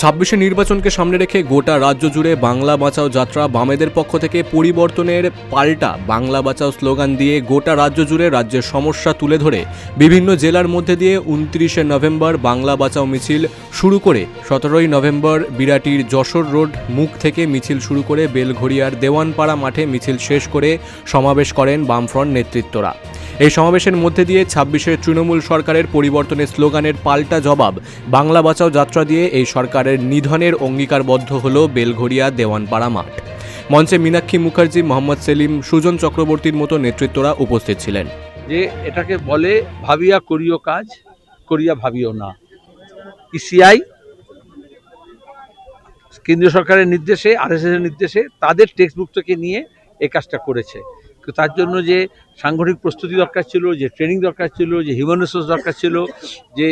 ছাব্বিশে নির্বাচনকে সামনে রেখে গোটা রাজ্য জুড়ে বাংলা বাঁচাও যাত্রা, বামেদের পক্ষ থেকে পরিবর্তনের পাল্টা বাংলা বাঁচাও স্লোগান দিয়ে গোটা রাজ্য জুড়ে রাজ্যের সমস্যা তুলে ধরে। বিভিন্ন জেলার মধ্যে দিয়ে উনত্রিশে নভেম্বর বাংলা বাঁচাও মিছিল শুরু করে। সতেরোই নভেম্বর বিরাটির যশোর রোড মুখ থেকে মিছিল শুরু করে বেলঘড়িয়ার দেওয়ানপাড়া মাঠে মিছিল শেষ করে সমাবেশ করেন বামফ্রন্ট নেতৃত্বরা। এই সমাবেশের মধ্যে দিয়ে ছাব্বিশের তৃণমূল সরকারের পরিবর্তনের স্লোগানের পাল্টা জবাব বাংলা বাঁচাও যাত্রা দিয়ে এই সরকারের নিধনের অঙ্গীকারবদ্ধ হল বেলঘড়িয়া দেওয়ানপাড়া মাঠ। মঞ্চে মীনাক্ষী মুখার্জি, মোহাম্মদ সেলিম, সুজন চক্রবর্তীর মতো নেতৃত্বরা উপস্থিত ছিলেন। যে এটাকে বলে, ভাবিয়া করিও কাজ, করিয়া ভাবিও না। ইসিআই কেন্দ্রীয় সরকারের নির্দেশে এর নির্দেশে তাদের টেক্সট বুক থেকে নিয়ে এই কাজটা করেছে। তার জন্য যে সাংগঠনিক প্রস্তুতি দরকার ছিল, যে ট্রেনিং দরকার ছিল, যে হিউম্যান রিসোর্স দরকার ছিল, যে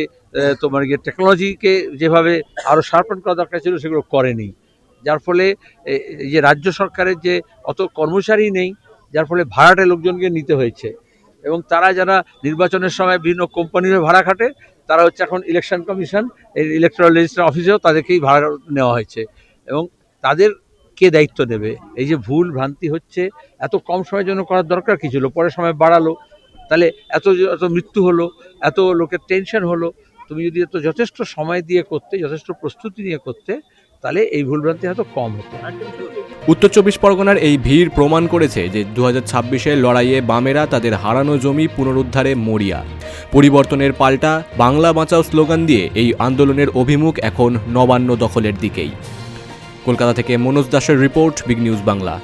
তোমার গিয়ে টেকনোলজিকে যেভাবে আরও শার্পন করা দরকার ছিল, সেগুলো করেনি যার ফলে যে রাজ্য সরকারের যে অত কর্মচারী নেই, যার ফলে ভাড়াটে লোকজনকে নিতে হয়েছে। এবং তারা যারা নির্বাচনের সময় বিভিন্ন কোম্পানির ভাড়া খাটে, তারা হচ্ছে এখন ইলেকশন কমিশন এই ইলেকট্রাল রেজিস্টার অফিসেও তাদেরকেই ভাড়া নেওয়া হয়েছে। এবং তাদের কে দায়িত্ব নেবে এই যে ভুল ভ্রান্তি হচ্ছে, এত কম সময়ের জন্য করার দরকার কি ছিল? পরের সময় বাড়ালো। তাহলে এত এত মৃত্যু হলো, এত লোকের টেনশন হলো, তুমি যদি এত যথেষ্ট সময় দিয়ে করতে, যথেষ্ট প্রস্তুতি নিয়ে করতে, তাহলে এই ভুলভ্রান্তি হয়তো কম হতো। উত্তর চব্বিশ পরগনার এই ভিড় প্রমাণ করেছে যে দু হাজার লড়াইয়ে বামেরা তাদের হারানো জমি পুনরুদ্ধারে মরিয়া। পরিবর্তনের পাল্টা বাংলা বাঁচাও স্লোগান দিয়ে এই আন্দোলনের অভিমুখ এখন নবান্ন দখলের দিকেই। কলকাতা থেকে মনোজ দাসের রিপোর্ট বিগ নিউজ বাংলা।